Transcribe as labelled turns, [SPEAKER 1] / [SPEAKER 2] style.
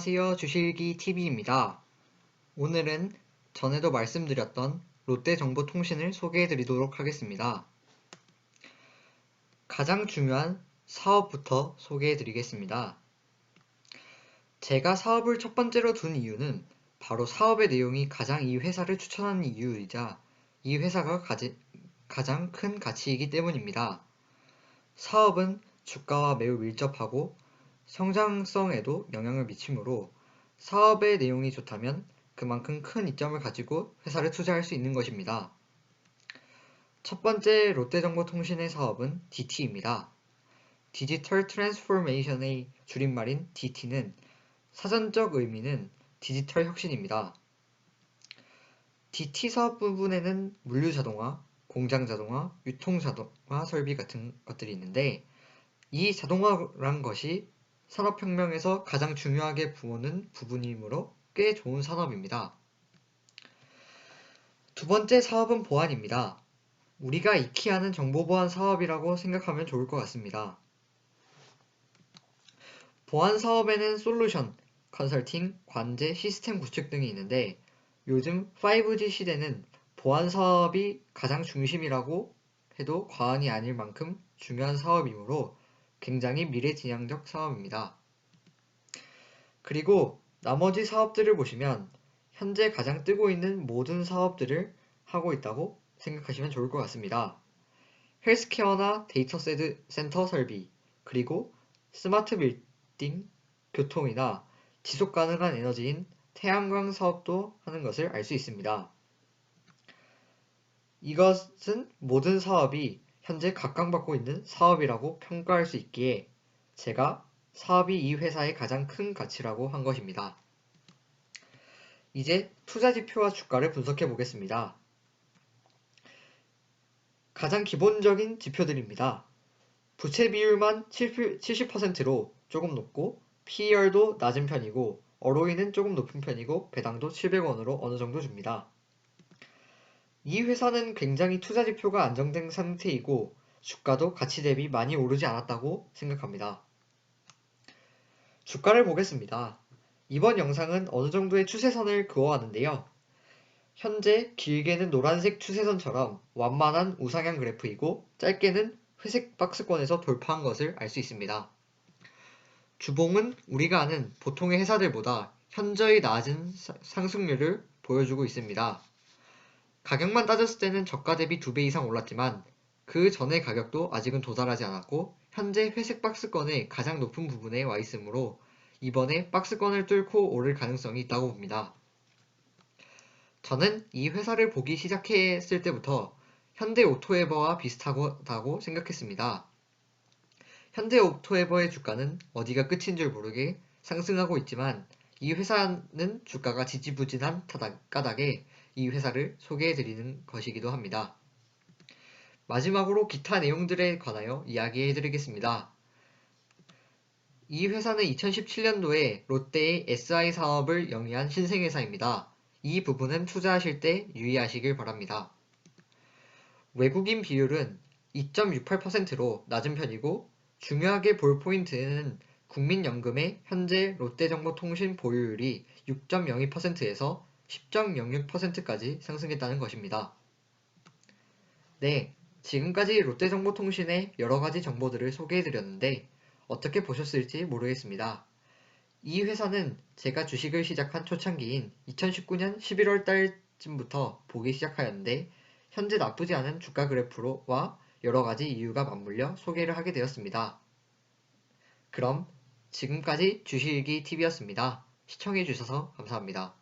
[SPEAKER 1] 안녕하세요. 주실기 TV입니다. 오늘은 전에도 말씀드렸던 롯데정보통신을 소개해 드리도록 하겠습니다. 가장 중요한 사업부터 소개해 드리겠습니다. 제가 사업을 첫 번째로 둔 이유는 바로 사업의 내용이 가장 이 회사를 추천하는 이유이자 이 회사가 가지, 가장 큰 가치이기 때문입니다. 사업은 주가와 매우 밀접하고 성장성에도 영향을 미치므로 사업의 내용이 좋다면 그만큼 큰 이점을 가지고 회사를 투자할 수 있는 것입니다. 첫 번째 롯데정보통신의 사업은 DT입니다. 디지털 트랜스포메이션의 줄임말인 DT는 사전적 의미는 디지털 혁신입니다. DT 사업 부분에는 물류 자동화, 공장 자동화, 유통 자동화 설비 같은 것들이 있는데 이 자동화란 것이 산업혁명에서 가장 중요하게 부어는 부분이므로 꽤 좋은 산업입니다. 두 번째 사업은 보안입니다. 우리가 익히 아는 정보보안 사업이라고 생각하면 좋을 것 같습니다. 보안 사업에는 솔루션, 컨설팅, 관제, 시스템 구축 등이 있는데 요즘 5G 시대는 보안 사업이 가장 중심이라고 해도 과언이 아닐 만큼 중요한 사업이므로 굉장히 미래지향적 사업입니다. 그리고 나머지 사업들을 보시면 현재 가장 뜨고 있는 모든 사업들을 하고 있다고 생각하시면 좋을 것 같습니다. 헬스케어나 데이터 센터 설비, 그리고 스마트 빌딩, 교통이나 지속 가능한 에너지인 태양광 사업도 하는 것을 알 수 있습니다. 이것은 모든 사업이 현재 각광받고 있는 사업이라고 평가할 수 있기에 제가 사업이 이 회사의 가장 큰 가치라고 한 것입니다. 이제 투자 지표와 주가를 분석해 보겠습니다. 가장 기본적인 지표들입니다. 부채 비율만 70%로 조금 높고 PER도 낮은 편이고 ROE는 조금 높은 편이고 배당도 700원으로 어느 정도 줍니다. 이 회사는 굉장히 투자 지표가 안정된 상태이고 주가도 가치 대비 많이 오르지 않았다고 생각합니다. 주가를 보겠습니다. 이번 영상은 어느 정도의 추세선을 그어왔는데요. 현재 길게는 노란색 추세선처럼 완만한 우상향 그래프이고 짧게는 회색 박스권에서 돌파한 것을 알 수 있습니다. 주봉은 우리가 아는 보통의 회사들보다 현저히 낮은 상승률을 보여주고 있습니다. 가격만 따졌을 때는 저가 대비 2배 이상 올랐지만 그 전의 가격도 아직은 도달하지 않았고 현재 회색 박스권의 가장 높은 부분에 와 있으므로 이번에 박스권을 뚫고 오를 가능성이 있다고 봅니다. 저는 이 회사를 보기 시작했을 때부터 현대 오토에버와 비슷하다고 생각했습니다. 현대 오토에버의 주가는 어디가 끝인 줄 모르게 상승하고 있지만 이 회사는 주가가 지지부진한 까닭에 이 회사를 소개해 드리는 것이기도 합니다. 마지막으로 기타 내용들에 관하여 이야기해 드리겠습니다. 이 회사는 2017년도에 롯데의 SI 사업을 영위한 신생회사입니다. 이 부분은 투자하실 때 유의하시길 바랍니다. 외국인 비율은 2.68%로 낮은 편이고 중요하게 볼 포인트는 국민연금의 현재 롯데정보통신 보유율이 6.02%에서 10.06%까지 상승했다는 것입니다. 네, 지금까지 롯데정보통신의 여러가지 정보들을 소개해드렸는데 어떻게 보셨을지 모르겠습니다. 이 회사는 제가 주식을 시작한 초창기인 2019년 11월 달쯤부터 보기 시작하였는데 현재 나쁘지 않은 주가 그래프와 여러가지 이유가 맞물려 소개를 하게 되었습니다. 그럼 지금까지 주식일기 TV였습니다. 시청해주셔서 감사합니다.